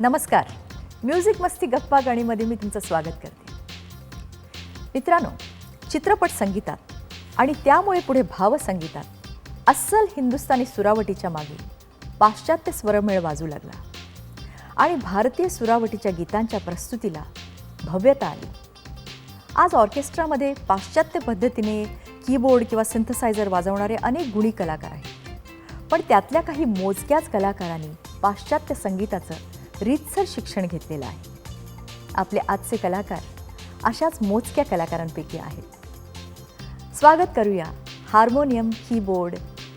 नमस्कार. म्युझिक मस्ती गप्पा गाणीमध्ये मी तुमचं स्वागत करते. मित्रांनो चित्रपट संगीतात आणि त्यामुळे पुढे भावसंगीतात अस्सल हिंदुस्थानी सुरावटीच्या मागे पाश्चात्य स्वरमेळ वाजू लागला आणि भारतीय सुरावटीच्या गीतांच्या प्रस्तुतीला भव्यता आली. आज ऑर्केस्ट्रामध्ये पाश्चात्य पद्धतीने कीबोर्ड किंवा सिंथसायझर वाजवणारे अनेक गुणी कलाकार आहेत. पण त्यातल्या काही मोजक्याच कलाकारांनी पाश्चात्य संगीताचं रीतसर शिक्षण घेतलेलं आहे. आपले आजचे कलाकार अशाच मोजक्या कलाकारांपैकी आहेत. स्वागत करूया हार्मोनियम कीबोर्ड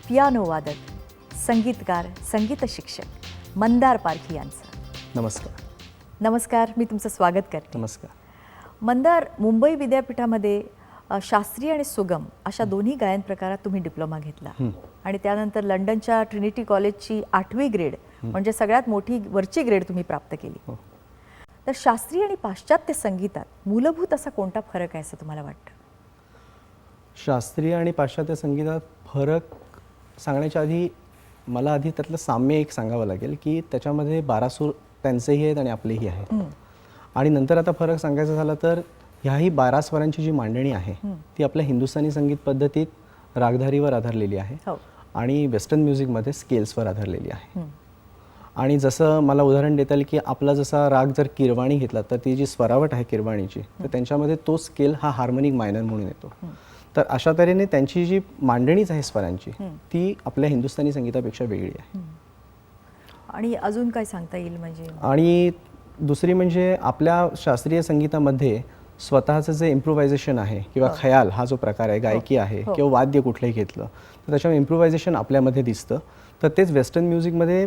पियानो वादक संगीतकार संगीत शिक्षक मंदार पारखी यांचं. नमस्कार. नमस्कार मी तुमचं स्वागत करते. नमस्कार. मंदार मुंबई विद्यापीठामध्ये शास्त्रीय आणि सुगम अशा दोन्ही गायन प्रकारात तुम्ही डिप्लोमा घेतला. आणि त्यानंतर लंडनच्या ट्रिनिटी कॉलेजची आठवी ग्रेड म्हणजे सगळ्यात मोठी वरची ग्रेड तुम्ही प्राप्त केली. हो. तर शास्त्रीय आणि पाश्चात्य संगीतात मूलभूत असा कोणता फरक आहे असं तुम्हाला वाटतं? शास्त्रीय आणि पाश्चात्य संगीतात फरक सांगण्याच्या आधी मला आधी त्यातलं साम्य एक सांगावं लागेल की त्याच्यामध्ये बारा सूर त्यांचेही आहेत आणि आपलेही आहेत. आणि नंतर आता फरक सांगायचा झाला तर ह्याही बारा स्वरांची जी मांडणी आहे ती आपल्या हिंदुस्थानी संगीत पद्धतीत रागधारीवर आधारलेली आहे हो. आणि वेस्टर्न म्युझिकमध्ये स्केल्सवर आधारलेली आहे. आणि जसं मला उदाहरण देता येईल की आपला जसा राग जर किरवाणी घेतला तर ती जी स्वरावट आहे किरवाणीची तर त्यांच्यामध्ये तो स्केल हा हार्मोनिक मायनर म्हणून येतो. तर अशा तऱ्हेने त्यांची जी मांडणीच आहे स्वरांची ती आपल्या हिंदुस्थानी संगीतापेक्षा वेगळी आहे. आणि अजून काय सांगता येईल म्हणजे? आणि दुसरी म्हणजे आपल्या शास्त्रीय संगीतामध्ये स्वतःचं जे इम्प्रोव्हायझेशन आहे किंवा खयाल हा जो प्रकार आहे गायकी आहे किंवा वाद्य कुठलंही घेतलं तर त्याच्यावर इम्प्रोव्हायझेशन आपल्यामध्ये दिसतं. तर तेच वेस्टर्न म्युझिकमध्ये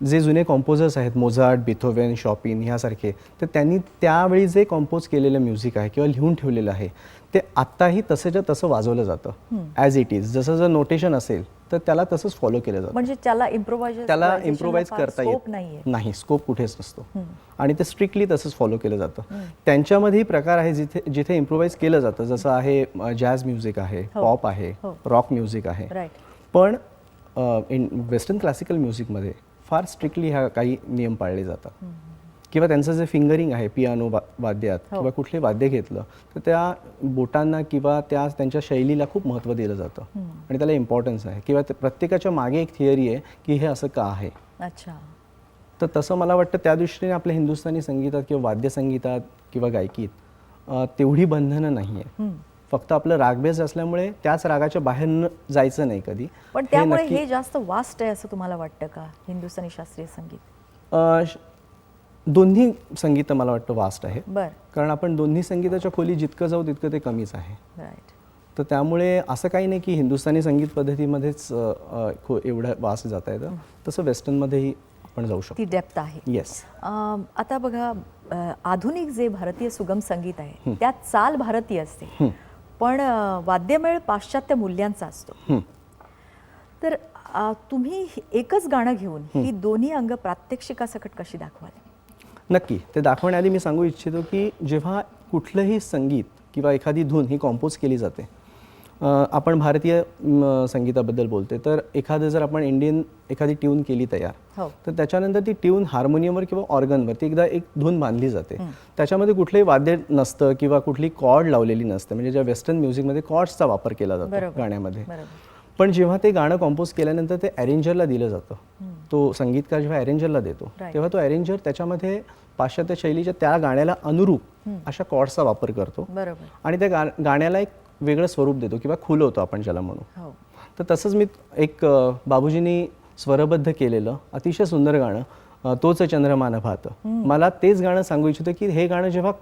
जे जुने कॉम्पोजर्स आहेत मोझार्ट बिथोवेन शॉपिन ह्यासारखे तर त्यांनी त्यावेळी जे कॉम्पोज केलेलं म्युझिक आहे किंवा लिहून ठेवलेलं आहे ते आत्ताही तसंच्या तसं वाजवलं जातं. ॲज इट इज जसं जर नोटेशन असेल तर त्याला तसंच फॉलो केलं जातं. म्हणजे त्याला इम्प्रोव्हायझ त्याला इम्प्रोव्हाइज करता येत नाही. स्कोप कुठेच नसतो. आणि ते स्ट्रिक्टली तसंच फॉलो केलं जातं. त्यांच्यामध्येही प्रकार आहे जिथे जिथे इम्प्रोव्हाइज केलं जातं. जसं आहे जॅझ म्युझिक आहे पॉप आहे हो. रॉक म्युझिक आहे. पण इन वेस्टर्न क्लासिकल म्युझिकमध्ये फार स्ट्रिक्टली ह्या काही नियम पाळले जातात. किंवा त्यांचं जे फिंगरिंग आहे पियानो वाद्यात हो. किंवा कुठले वाद्य घेतलं तर त्या बोटांना किंवा त्या त्यांच्या शैलीला खूप महत्त्व दिलं जातं. आणि त्याला इम्पॉर्टन्स आहे. किंवा प्रत्येकाच्या मागे एक थिअरी आहे की हे असं का आहे. अच्छा. तर तसं मला वाटतं त्या दृष्टीने आपल्या हिंदुस्थानी संगीतात किंवा वाद्यसंगीतात किंवा गायकीत तेवढी बंधनं नाही आहे फक्त आपलं रागबेज असल्यामुळे त्याच रागाच्या बाहेर न जायचं नाही कधी. पण त्यामुळे हे जास्त वास्ट आहे असं तुम्हाला वाटतं का हिंदुस्थानी शास्त्रीय संगीत? अं, श- दोन्ही संगीत मला वाटतं वास्ट आहे. बर. कारण आपण दोन्ही संगीताच्या खोली जितकं जाऊ तितकं ते कमीच आहे. राईट तर त्यामुळे असं काही नाही की हिंदुस्थानी संगीत पद्धतीमध्येच अं, अं, खो एवढं वास जाता येतं तसं वेस्टर्नमध्येही आपण जाऊ शकतो. ती डेप्थ आहे. येस अम, आता बघा अ, आधुनिक जे भारतीय सुगम संगीत आहे त्यात चाल भारतीय असते. पण वाद्यमेळ पाश्चात्य मूल्यांचा असतो. तर तुम्ही एकच गाणं घेऊन ही. दोन्ही अंग प्रात्यक्षिकासकट कशी दाखवाल? नक्की. ते दाखवण्याआधी मी सांगू इच्छितो की जेव्हा कुठलंही संगीत किंवा एखादी धून ही कॉम्पोज केली जाते आपण भारतीय संगीताबद्दल बोलते तर एखादं जर आपण इंडियन एखादी ट्यून केली तयार हो. तर त्याच्यानंतर ती ट्यून हार्मोनियमवर किंवा ऑर्गनवर ती एकदा एक धून बांधली जाते. त्याच्यामध्ये कुठलंही वाद्य नसतं किंवा कुठली कॉर्ड लावलेली नसते. म्हणजे ज्या वेस्टर्न म्युझिकमध्ये कॉर्ड्सचा वापर केला जातो. गाण्यामध्ये. पण जेव्हा ते गाणं कॉम्पोज केल्यानंतर ते अरेंजरला दिलं जातं. तो संगीतकार जेव्हा अरेंजरला देतो. तेव्हा तो अरेंजर त्याच्यामध्ये पाश्चात्य शैलीच्या त्या गाण्याला अनुरूप अशा कॉर्ड्सचा वापर करतो. आणि त्या गाण्याला एक वेगळं स्वरूप देतो किंवा खुलवतो आपण ज्याला म्हणू. हो. तर तसंच मी एक बाबूजींनी स्वरबद्ध केलेलं अतिशय सुंदर गाणं तोच चंद्रमान भात. मला तेच गाणं सांगू इच्छितो की हे गाणं जेव्हा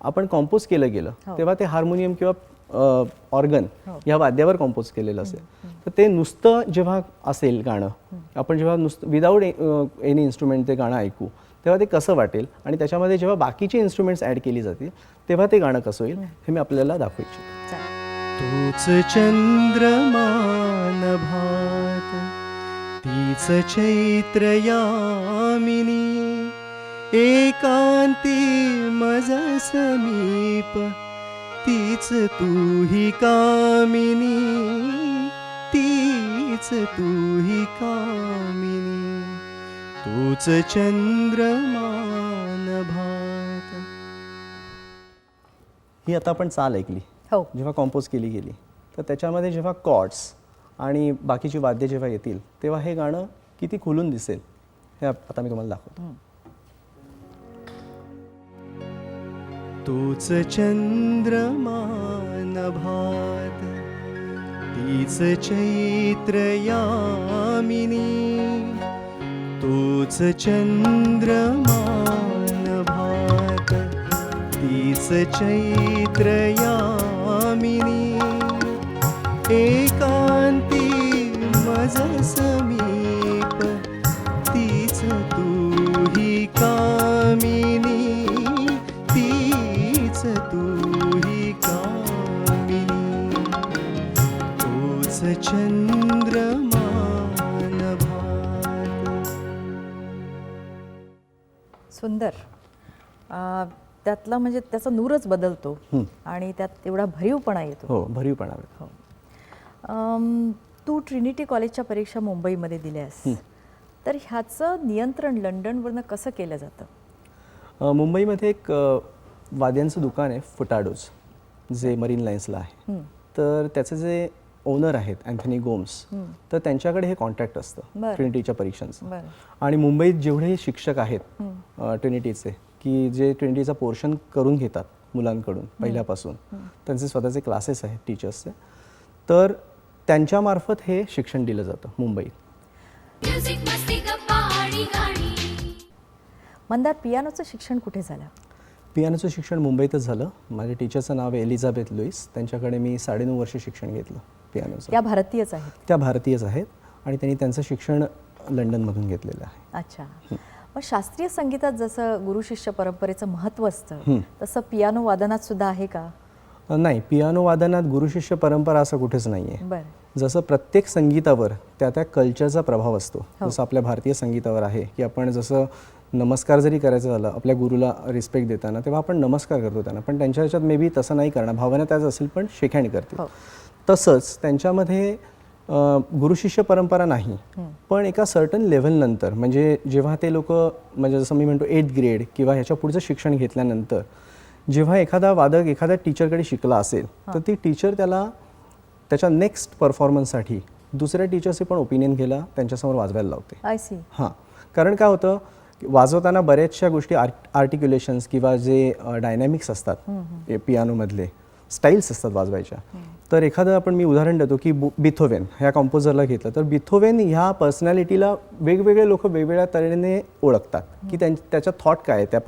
आपण कॉम्पोज केलं गेलं तेव्हा ते हार्मोनियम किंवा ऑर्गन या वाद्यावर कॉम्पोज केलेलं असेल. तर ते नुसतं जेव्हा असेल गाणं आपण जेव्हा नुसतं विदाऊट एनी इन्स्ट्रुमेंट ते गाणं ऐकू तेव्हा ते कसं वाटेल आणि त्याच्यामध्ये जेव्हा बाकीचे इन्स्ट्रुमेंट्स ॲड केली जातील तेव्हा ते गाणं कसं होईल हे मी आपल्याला दाखवू इच्छितो. तूच चंद्रमान भात तीच चैत्र यामिनी एकांती मज समीप तीच तूही कामिनी तीच तूही कामिनी तूच चंद्रमान भात ही आता आपण चाल ऐकली. हो. जेव्हा कॉम्पोज केली गेली तर त्याच्यामध्ये जेव्हा कॉर्ड्स आणि बाकीची वाद्य जेव्हा येतील तेव्हा हे गाणं किती खुलून दिसेल हे आता मी तुम्हाला दाखवतो. तूच चंद्रमान भात तीच चैत्र यामिनी तूच चंद्रमान भात तीच चैत्र यामिनी एकांती मज समीप. तीच तूही कामिनी तीच तूही कामिनी. तूच चंद्रमान सुंदर. अं, त्यातला म्हणजे त्याचा नूरच बदलतो आणि त्यात एवढा भरीवपणा येतो. हो भरीवपणा हो. तू ट्रिनिटी कॉलेजच्या परीक्षा मुंबईमध्ये दिल्यास तर ह्याचं नियंत्रण लंडनवरनं कसं केलं जातं? मुंबईमध्ये एक वाद्यांचं दुकान आहे फुटाडोज जे मरीन लाईन्सला आहे. तर त्याचे जे ओनर आहेत अँथनी गोम्स तर त्यांच्याकडे हे कॉन्टॅक्ट असतं. ट्रिनिटीच्या परीक्षांचं. आणि मुंबईत जेवढे शिक्षक आहेत ट्रिनिटीचे की जे ट्रिनिटीचा पोर्शन करून घेतात मुलांकडून पहिल्यापासून. त्यांचे स्वतःचे क्लासेस आहेत टीचर्सचे. तर त्यांच्यामार्फत हे शिक्षण दिलं जातं मुंबईत. मंदार पियानोचं शिक्षण कुठे झालं? पियानोचं शिक्षण मुंबईतच झालं. माझ्या टीचरचं नाव आहे एलिझाबेथ लुईस. त्यांच्याकडे मी साडेनऊ वर्ष शिक्षण घेतलं पियानोचं. त्या भारतीयच आहेत. त्या भारतीयच आहेत आणि त्यांनी त्यांचं शिक्षण लंडनमधून घेतलेलं आहे. अच्छा. मग शास्त्रीय संगीतात जसं गुरु शिष्य परंपरेचं महत्त्व असतं तसं पियानो वादनात सुद्धा आहे का? नाही पियानो वादनात गुरुशिष्य परंपरा असं कुठेच नाही आहे जसं प्रत्येक संगीतावर त्या त्या कल्चरचा प्रभाव असतो जसं आपल्या भारतीय संगीतावर आहे की आपण जसं नमस्कार जरी करायचं झालं आपल्या गुरुला रिस्पेक्ट देताना तेव्हा आपण नमस्कार करतो त्यांना. पण त्यांच्या ह्याच्यात मे बी तसं नाही करणार भावना त्याच असेल पण शेखॅणी करते हो. तसंच त्यांच्यामध्ये गुरुशिष्य परंपरा नाही. पण एका सर्टन लेव्हलनंतर म्हणजे जेव्हा ते लोक म्हणजे जसं मी म्हणतो एट ग्रेड किंवा ह्याच्या पुढचं शिक्षण घेतल्यानंतर जेव्हा एखादा वादक एखाद्या टीचरकडे शिकला असेल तर ती टीचर त्याला त्याच्या नेक्स्ट परफॉर्मन्ससाठी दुसऱ्या टीचरचे पण ओपिनियन घ्यायला त्यांच्यासमोर वाजवायला लावते. आय सी हां. कारण काय होतं वाजवताना बऱ्याचशा गोष्टी आर्ट आर्टिक्युलेशन्स किंवा जे डायनॅमिक्स असतात पियानोमधले स्टाईल्स असतात वाजवायच्या. तर एखादं आपण मी उदाहरण देतो की बु बिथोवेन ह्या कॉम्पोजरला घेतलं. तर बिथोवेन ह्या पर्सनॅलिटीला वेगवेगळे लोक वेगवेगळ्या तऱ्हेने ओळखतात. की त्यां त्याच्या थॉट काय आहे त्या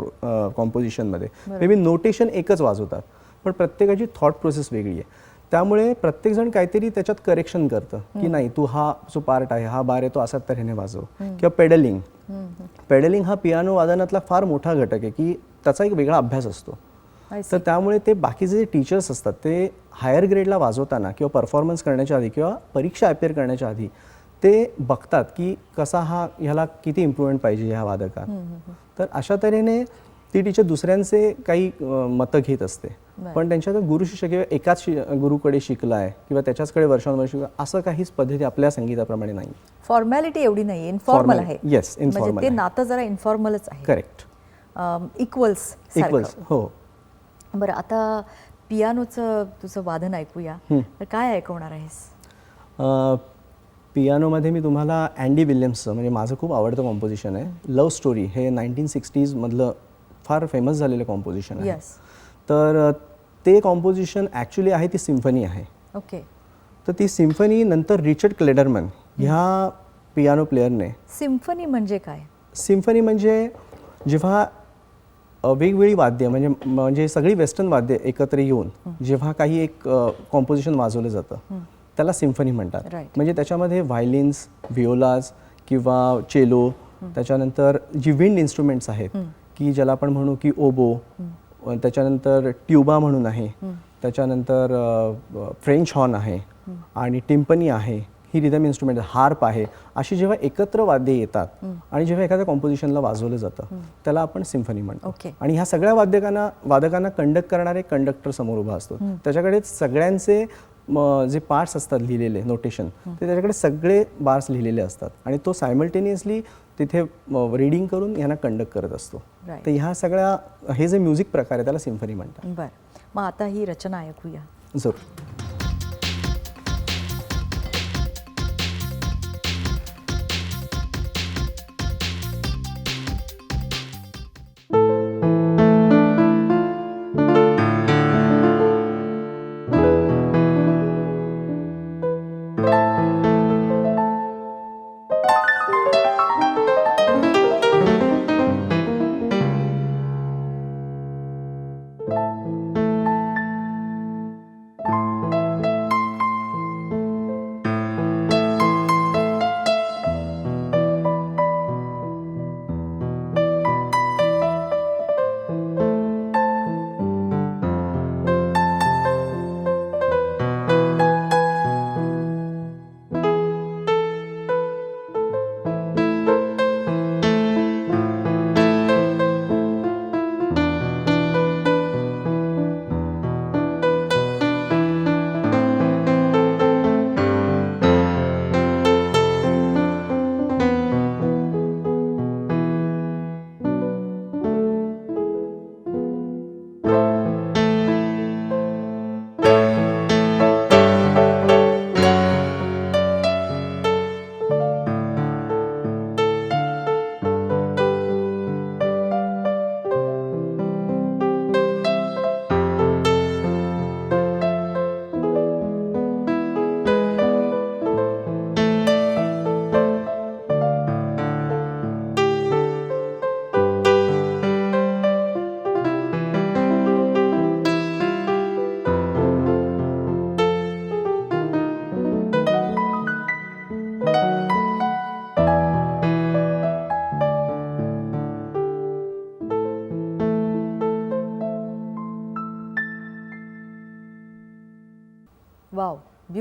कॉम्पोजिशनमध्ये मे बी नोटेशन एकच वाजवतात पण प्रत्येकाची थॉट प्रोसेस वेगळी आहे. त्यामुळे प्रत्येकजण काहीतरी त्याच्यात करेक्शन करतं की नाही तू हा जो पार्ट आहे हा बार आहे तो असाच तऱ्हेने वाजव. किंवा पेडलिंग पेडलिंग हा. पियानो वादनातला फार मोठा घटक आहे की त्याचा एक वेगळा अभ्यास असतो. तर त्यामुळे ते बाकीचे जे टीचर्स असतात ते हायर ग्रेडला वाजवताना किंवा परफॉर्मन्स करण्याच्या आधी किंवा परीक्षा अपेअर करण्याच्या आधी ते बघतात की कसा हा ह्याला किती इम्प्रुव्हमेंट पाहिजे ह्या वादकात. तर अशा तऱ्हेने ती टीचर दुसऱ्यांचे काही मतं घेत असते. पण त्यांच्या गुरुशिष्य किंवा एकाच शि गुरुकडे शिकलाय किंवा त्याच्याचकडे वर्षानुवर्ष शिकला असं काहीच पद्धती आपल्या संगीताप्रमाणे नाही. फॉर्मॅलिटी एवढी नाही इन्फॉर्मल आहे. Yes, म्हणजे informal ते आहे. नातं जरा इन्फॉर्मल आहे. करेक्ट इक्वल्स इक्वल्स हो. बरं आता पियानोचं तुझं वादन ऐकूया. तर काय ऐकवणार आहेस? अ, पियानोमध्ये मी तुम्हाला अँडी विल्यम्सचं म्हणजे माझं खूप आवडतं कॉम्पोजिशन आहे. लव्ह स्टोरी हे नाईन्टीन सिक्स्टीजमधलं फार फेमस झालेलं कॉम्पोजिशन आहे. Yes. तर ते कॉम्पोजिशन ॲक्च्युली आहे ती सिम्फनी आहे. ओके तर ती सिम्फनी नंतर रिचर्ड क्लेडरमन ह्या पियानो प्लेअरने सिम्फनी म्हणजे काय? सिम्फनी म्हणजे जेव्हा वेगवेगळी वाद्य म्हणजे म्हणजे सगळी वेस्टर्न वाद्य एकत्र येऊन जेव्हा काही एक कॉम्पोजिशन वाजवलं जातं त्याला सिम्फनी म्हणतात. म्हणजे त्याच्यामध्ये व्हायलिन्स व्हिओलाज किंवा चेलो त्याच्यानंतर जी विंड इन्स्ट्रुमेंट्स आहेत की ज्याला आपण म्हणू की ओबो त्याच्यानंतर ट्युबा म्हणून आहे त्याच्यानंतर फ्रेंच हॉर्न आहे आणि टिम्पनी आहे. ही रिदम इन्स्ट्रुमेंट हार्प आहे अशी जेव्हा एकत्र वाद्ये येतात आणि जेव्हा एखाद्या कॉम्पोजिशनला वाजवलं जातं त्याला आपण सिम्फनी म्हणतो. आणि ह्या सगळ्या वाद्यकांना वादकांना कंडक्ट करणारे कंडक्टर समोर उभा असतो. त्याच्याकडे सगळ्यांचे जे पार्ट्स असतात लिहिलेले नोटेशन ते त्याच्याकडे सगळे बार्स लिहिलेले असतात. आणि तो सायमल्टेनियसली तिथे रिडिंग करून यांना कंडक्ट करत असतो. तर ह्या सगळ्या हे जे म्युझिक प्रकार आहे त्याला सिम्फनी म्हणतात. बरं. मग आता ही रचना ऐकूया. जरूर.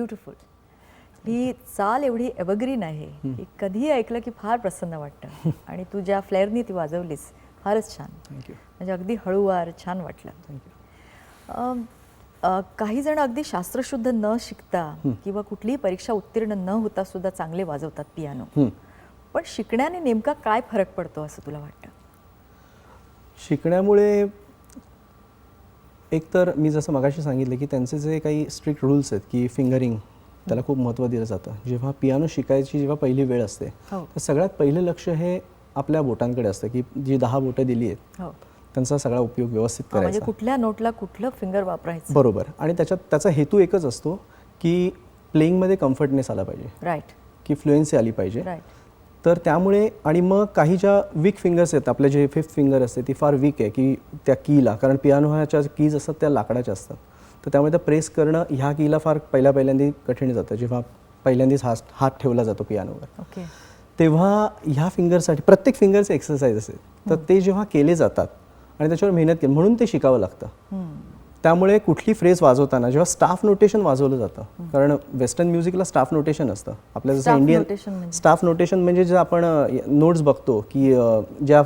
ब्युटिफुल. ही चाल एवढी एव्हरग्रीन आहे की कधीही ऐकलं की फार प्रसन्न वाटतं. आणि तू ज्या फ्लेअरनी ती वाजवलीस फारच छान. थँक्यू म्हणजे अगदी हळूवार छान वाटलं. काही जण अगदी शास्त्रशुद्ध न शिकता किंवा कुठलीही परीक्षा उत्तीर्ण न होता सुद्धा चांगले वाजवतात पियानो पण शिकण्याने नेमका काय फरक पडतो असं तुला वाटतं? शिकण्यामुळे एक तर मी जसं मगाशी सांगितलं की त्यांचे जे काही स्ट्रिक्ट रूल्स आहेत की फिंगरिंग त्याला खूप महत्त्व दिलं जातं. जेव्हा पियानो शिकायची जेव्हा पहिली वेळ असते हो. तर सगळ्यात पहिलं लक्ष हे आपल्या बोटांकडे असतं की जी दहा बोटं दिली आहेत हो. त्यांचा सगळा उपयोग व्यवस्थित म्हणजे करायचा. कुठल्या नोटला कुठलं फिंगर वापरायचं? बरोबर. आणि त्याच्यात त्याचा हेतू एकच असतो की प्लेईंगमध्ये कम्फर्टनेस आला पाहिजे. राईट की फ्लुएन्सी आली पाहिजे. राईट तर त्यामुळे आणि मग काही ज्या वीक फिंगर्स आहेत आपले जे फिफ्थ फिंगर असते ती फार वीक आहे की त्या कीला कारण पियानो ह्याच्या कीज असतात त्या लाकडाच्या असतात. तर त्यामुळे त्या प्रेस करणं ह्या कीला फार पहिल्या पहिल्यांदा कठीण जातं जेव्हा पहिल्यांदाच हात हात ठेवला जातो पियानोवर तेव्हा ह्या फिंगरसाठी प्रत्येक फिंगरचे एक्सरसाइज असेल तर ते जेव्हा केले जातात आणि त्याच्यावर मेहनत केली म्हणून ते शिकावं लागतं. त्यामुळे कुठली फ्रेज वाजवताना जेव्हा स्टाफ नोटेशन वाजवलं जातं कारण वेस्टर्न म्युझिकला स्टाफ नोटेशन असतं. आपल्या जसं इंडियन म्हणजे? स्टाफ नोटेशन म्हणजे जे आपण नोट्स बघतो की ज्या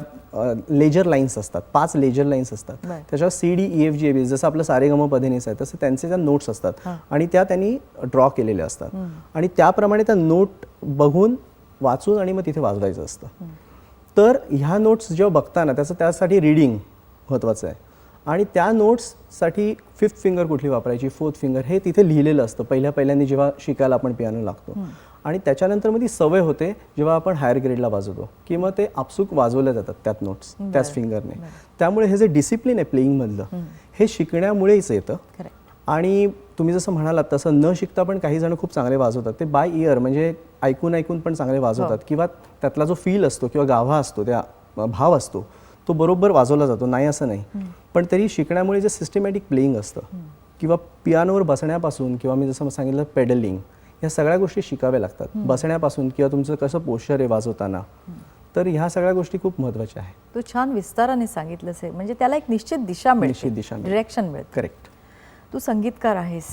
लेजर लाईन्स असतात पाच लेजर लाईन्स असतात. त्याच्यावर C D E F G A B जसं आपलं सारेगम पधेनीस आहे तसं त्यांचे त्या नोट्स असतात. आणि त्या त्यांनी ड्रॉ केलेल्या असतात. आणि त्याप्रमाणे त्या नोट बघून वाचून आणि मग तिथे वाजवायचं असतं. तर ह्या नोट्स जेव्हा बघताना त्याचं त्यासाठी रीडिंग महत्त्वाचं आहे. आणि त्या नोट्ससाठी फिफ्थ फिंगर कुठली वापरायची फोर्थ फिंगर हे तिथे लिहिलेलं असतं. पहिल्या पहिल्यांदा जेव्हा शिकायला आपण पियानो लागतो. आणि त्याच्यानंतर मग ती सवय होते जेव्हा आपण हायर ग्रेडला वाजवतो. की मग ते आपसूक वाजवल्या जातात त्यात नोट्स त्याच फिंगरने त्यामुळे हे जे डिसिप्लिन आहे प्लेईंगमधलं हे शिकण्यामुळेच येतं. आणि तुम्ही जसं म्हणालात तसं न शिकता पण काही जण खूप चांगले वाजवतात. ते बाय इयर म्हणजे ऐकून ऐकून पण चांगले वाजवतात. किंवा त्यातला जो फील असतो किंवा गाभा असतो त्या भाव असतो तो बरोबर वाजवला जातो नाही असं नाही. पण तरी शिकण्यामुळे जे सिस्टमॅटिक प्लेईंग असतं किंवा पियानोवर बसण्यापासून किंवा मी जसं सांगितलं पेडलिंग या सगळ्या गोष्टी शिकाव्या लागतात. बसण्यापासून किंवा तुमचं कसं पोश्चर आहे वाजवताना तर ह्या सगळ्या गोष्टी खूप महत्त्वाच्या आहेत. तू छान विस्ताराने सांगितलंस आहे म्हणजे त्याला एक निश्चित दिशा मिळते. निश्चित दिशा मिळते. डिरेक्शन मिळते. करेक्ट तू संगीतकार आहेस.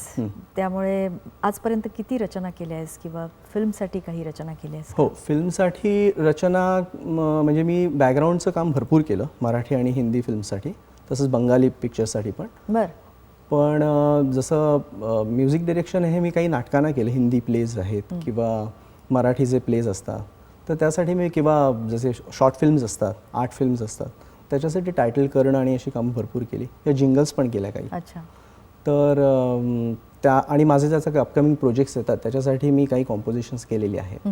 त्यामुळे आजपर्यंत किती रचना केल्या आहेस किंवा फिल्मसाठी काही रचना केल्या आहेस? हो फिल्मसाठी रचना म्हणजे मी बॅकग्राऊंडचं काम भरपूर केलं मराठी आणि हिंदी फिल्मसाठी तसंच बंगाली पिक्चर्ससाठी पण. बर. पण जसं म्युझिक डिरेक्शन हे मी काही नाटकांना केलं हिंदी प्लेज आहेत किंवा मराठी जे प्लेज असतात तर त्यासाठी मी किंवा जसे शॉर्ट फिल्म्स असतात आर्ट फिल्म्स असतात त्याच्यासाठी टायटल करणं आणि अशी कामं भरपूर केली. या जिंगल्स पण केल्या काही. अच्छा. तर त्या आणि माझे ज्याचं अपकमिंग प्रोजेक्ट्स येतात त्याच्यासाठी मी काही कॉम्पोजिशन्स केलेली आहेत.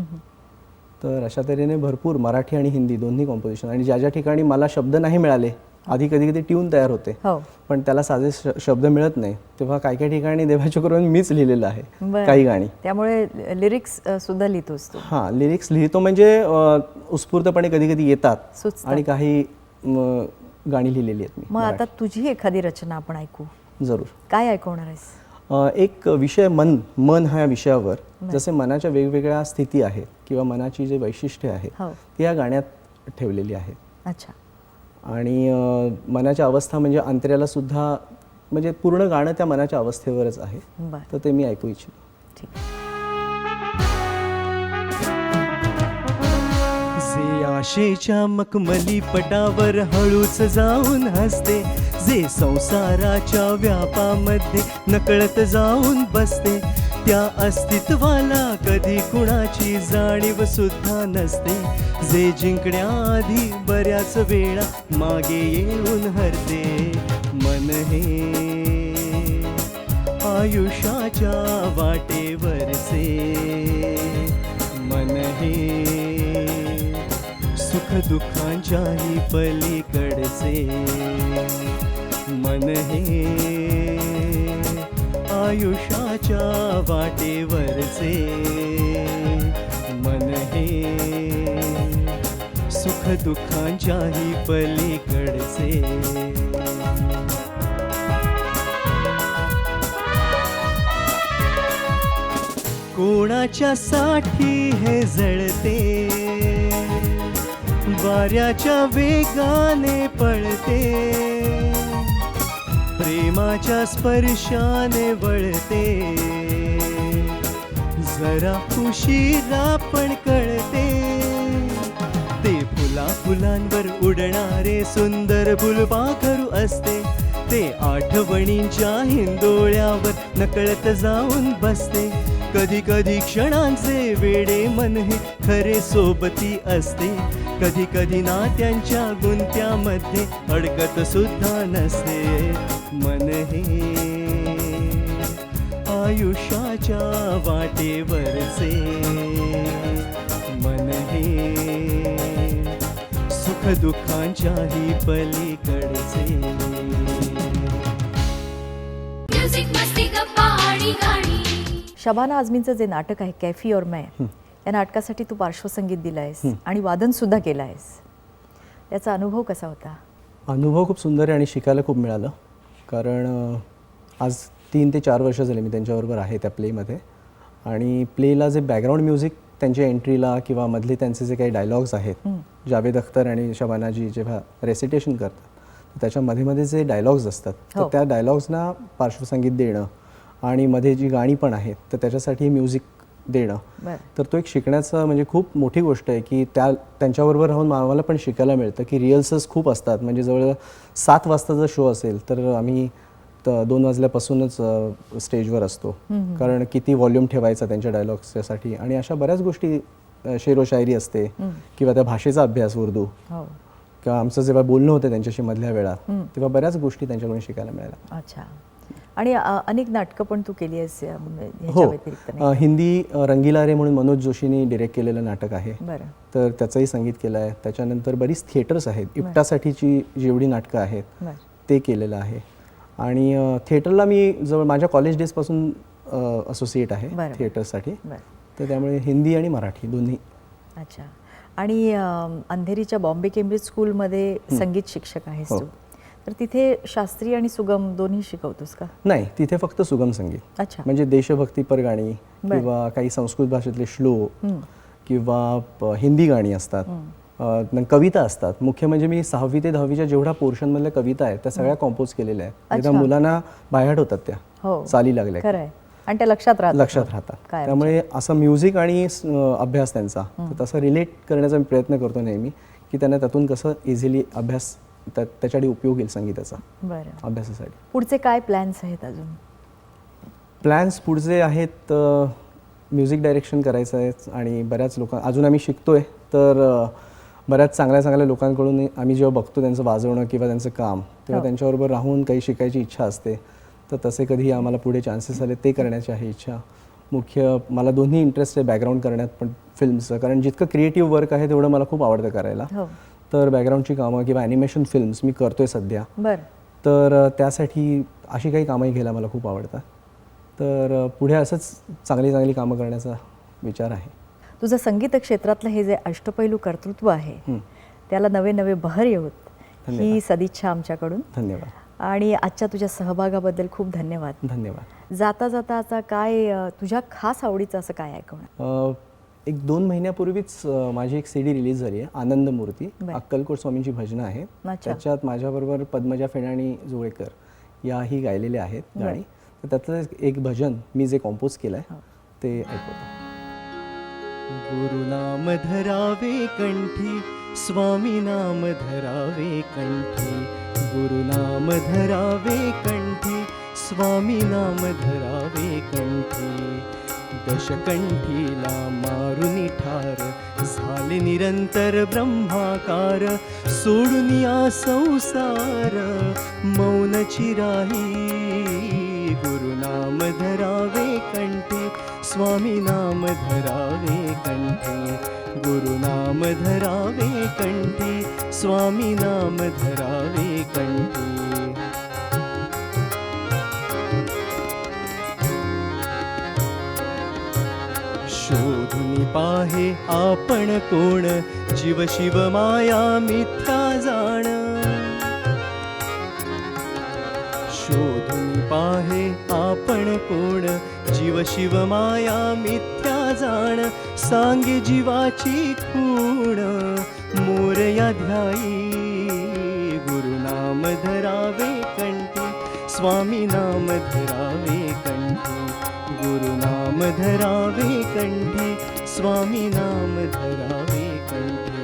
तर अशा तऱ्हेने भरपूर मराठी आणि हिंदी दोन्ही कॉम्पोजिशन आणि ज्या ज्या ठिकाणी मला शब्द नाही मिळाले आधी कधी कधी ट्यून तयार होते हो पण त्याला साधे शब्द मिळत नाही तेव्हा काही काही ठिकाणी देवाच्या करून मीच लिहिलेलं आहे. काही गाणी त्यामुळे लिरिक्स सुद्धा लिहितोस तू हां लिरिक्स लिहितो म्हणजे उत्स्फूर्तपणे कधी कधी येतात. आणि काही गाणी लिहिलेली आहेत मी मग आता तुझी एखादी रचना आपण ऐकू. जरूर. काय ऐकवणार आहेस? एक विषय मन मन ह्या विषयावर जसे मनाच्या वेगवेगळ्या स्थिती आहेत किंवा मनाची जे वैशिष्ट्ये आहेत हो. ती या गाण्यात ठेवलेली आहेत. अच्छा. आणि मनाच्या अवस्था म्हणजे अंतऱ्याला सुद्धा म्हणजे पूर्ण गाणं त्या मनाच्या अवस्थेवरच आहे. तर ते मी ऐकू इच्छितो. ठीक आशेच्या मखमली पटावर हळूच जाऊन हसते. जे संसाराच्या व्यापामध्ये नकळत जाऊन बसते. त्या अस्तित्वाला कधी कुणाची जाणीव सुद्धा नसते. जे जिंकण्याआधी बऱ्याच वेळा मागे येऊन हरते. मन हे आयुष्याच्या वाटेवरचे. मन हे सुख दुःखांच्याही पलीकडचे. मन हे आयुष्याच्या वाटेवरचे. मन हे सुख दुःखांच्याही पलीकडचे. कोणाच्या साठी हे जळते? वाऱ्याच्या वेगाने पळते. प्रेमाच्या स्पर्शाने वळते. जरा उशिरा पण कळते. ते फुला फुलांवर उडणारे सुंदर फुलपाखरू असते. ते आठवणींच्या हिंदोळ्यावर नकळत जाऊन बसते. कधी कधी क्षणांचे वेडे मन हे खरे सोबती असते. कधी कधी नात्यांच्या गुंत्यामध्ये अडकत सुद्धा नसते मन हे आयुष्याच्या वाटेवरचे मन हे सुख दुःखांच्याही पलीकडचे म्युझिक मस्ती गप्पा आणि गाणी. शबाना आझमींचं जे नाटक आहे कॅफी और मैं या नाटकासाठी तू पार्श्वसंगीत दिलं आहेस आणि वादन सुद्धा केलं आहेस त्याचा अनुभव कसा होता? अनुभव खूप सुंदर आहे आणि शिकायला खूप मिळालं. कारण आज तीन ते चार वर्ष झाले मी त्यांच्याबरोबर आहे त्या प्लेमध्ये. आणि प्लेला जे बॅकग्राऊंड म्युझिक त्यांच्या एंट्रीला किंवा मधले त्यांचे जे काही डायलॉग्स आहेत जावेद अख्तर आणि शबानाजी जेव्हा रेसिटेशन करतात तर त्याच्या मध्ये मध्ये जे डायलॉग्स असतात तर हो. त्या डायलॉग्सना पार्श्वसंगीत देणं आणि मध्ये जी गाणी पण आहेत तर त्याच्यासाठी म्युझिक देणं. तर तो एक शिकण्याचं म्हणजे खूप मोठी गोष्ट आहे की त्या त्यांच्याबरोबर राहून आम्हाला पण शिकायला मिळतं की रिहर्सल्स खूप असतात. म्हणजे जवळ सात वाजताचा शो असेल तर आम्ही दोन वाजल्यापासूनच स्टेजवर असतो. कारण किती व्हॉल्यूम ठेवायचा त्यांच्या डायलॉग्ससाठी आणि अशा बऱ्याच गोष्टी शेरो शायरी असते किंवा त्या भाषेचा अभ्यास उर्दू. हो. किंवा आमचं जेव्हा बोलणं होतं त्यांच्याशी मधल्या वेळात तेव्हा बऱ्याच गोष्टी त्यांच्याकडून शिकायला मिळाल्या. अच्छा. आणि अनेक नाटकं पण तू केली आहेस ह्याच्या हो. हिंदी रंगीला रे म्हणून मनोज जोशींनी डिरेक्ट केलेलं नाटक आहे. तर त्याचंही संगीत केलं आहे. त्याच्यानंतर बरीच थिएटर्स आहेत. इप्टासाठीची जेवढी नाटकं आहेत ते केलेलं आहे. आणि थिएटरला मी जवळ माझ्या कॉलेज डेजपासून असोसिएट आहे. थिएटरसाठी तर त्यामुळे हिंदी आणि मराठी दोन्ही. अच्छा. आणि अंधेरीच्या बॉम्बे केम्ब्रिज स्कूलमध्ये संगीत शिक्षक आहेस हो. तू. तर तिथे शास्त्रीय आणि सुगम दोन्ही शिकवतोस का? नाही तिथे फक्त सुगम संगीत. अच्छा. म्हणजे देशभक्तीपर गाणी. किंवा काही संस्कृत भाषेतले श्लोक. किंवा हिंदी गाणी असतात. कविता असतात. मुख्य म्हणजे मी सहावी ते दहावीच्या जेवढ्या पोर्शनमधल्या कविता आहेत त्या सगळ्या कॉम्पोज केलेल्या आहेत. म्हणजे. मुलांना बायहाट होतात त्या. हो. चाली लागल्या आणि त्या लक्षात राहतात. लक्षात राहतात. काय त्यामुळे असं म्युझिक आणि अभ्यास त्यांचा. तसं रिलेट करण्याचा मी प्रयत्न करतो नेहमी की त्यांना त्यातून कसं इझिली अभ्यास त्याच्यासाठी उपयोग येईल संगीताचा. बरं. अभ्यासासाठी. पुढचे काय प्लॅन्स आहेत अजून? प्लॅन्स पुढचे आहेत म्युझिक डायरेक्शन करायचं आहे आणि बऱ्याच लोक अजून आम्ही शिकतोय तर बऱ्याच चांगल्या चांगल्या लोकांकडून आम्ही जेव्हा बघतो त्यांचं वाजवणं किंवा त्यांचं काम तेव्हा हो. त्यांच्याबरोबर राहून काही शिकायची इच्छा असते. तर तसे कधी आम्हाला पुढे चान्सेस आले ते करण्याची आहे इच्छा. मुख्य मला दोन्ही इंटरेस्ट आहे बॅकग्राऊंड करण्यात पण फिल्मचं कारण जितकं क्रिएटिव्ह वर्क आहे तेवढं मला खूप आवडतं करायला. हो. तर बॅकग्राऊंडची कामं किंवा ॲनिमेशन फिल्म्स मी करतोय सध्या. बरं. तर त्यासाठी अशी काही कामंही घ्यायला मला खूप आवडतात. तर पुढे असंच चांगली चांगली कामं करण्याचा विचार आहे. तुझं संगीत क्षेत्रातलं हे जे अष्टपैलू कर्तृत्व आहे. त्याला नवे नवे बहर येऊत. ही. सदिच्छा आमच्याकडून. धन्यवाद. आणि आजच्या तुझ्या सहभागाबद्दल खूप धन्यवाद. धन्यवाद. जाता जाता आता काय तुझ्या खास आवडीचं असं काय ऐकवणार? एक दोन महिन्यापूर्वीच माझी एक सी डी रिलीज झाली आहे आनंद मूर्ती. अक्कलकोट स्वामींची भजनं आहेत. त्याच्यात माझ्याबरोबर पद्मजा फेणाणी जोळेकर याही गायलेल्या आहेत. गाणी तर त्यातलं एक भजन मी जे कॉम्पोज केलं हो. आहे ते ऐकवतो गुरुनाम धरावे कंठी स्वामी नाम धरावे कंठी गुरुनाम धरावे कंठी स्वामी नाम धरावे कंठी दशकंठीला मारुनी ठार झाले निरंतर ब्रह्माकार सोडून या संसार मौनची राही. गुरुनाम धरावे कंठी स्वामी नाम धरावे कंठी गुरुनाम धरावे कंठी स्वामी नाम धरावे कंठी शोधून पाहे आपण कोण? जीव शिव माया मिथ्या जाण. शोधून पाहे आपण कोण? जीव शिव माया मिथ्या जाण. सांगे जीवाची खूण. मोरया ध्यायी गुरुनाम धरावे कंठी. स्वामी नाम धरावे कंठी. गुरुनाम धरावे कंठी स्वामी नाम धरावे कंठी।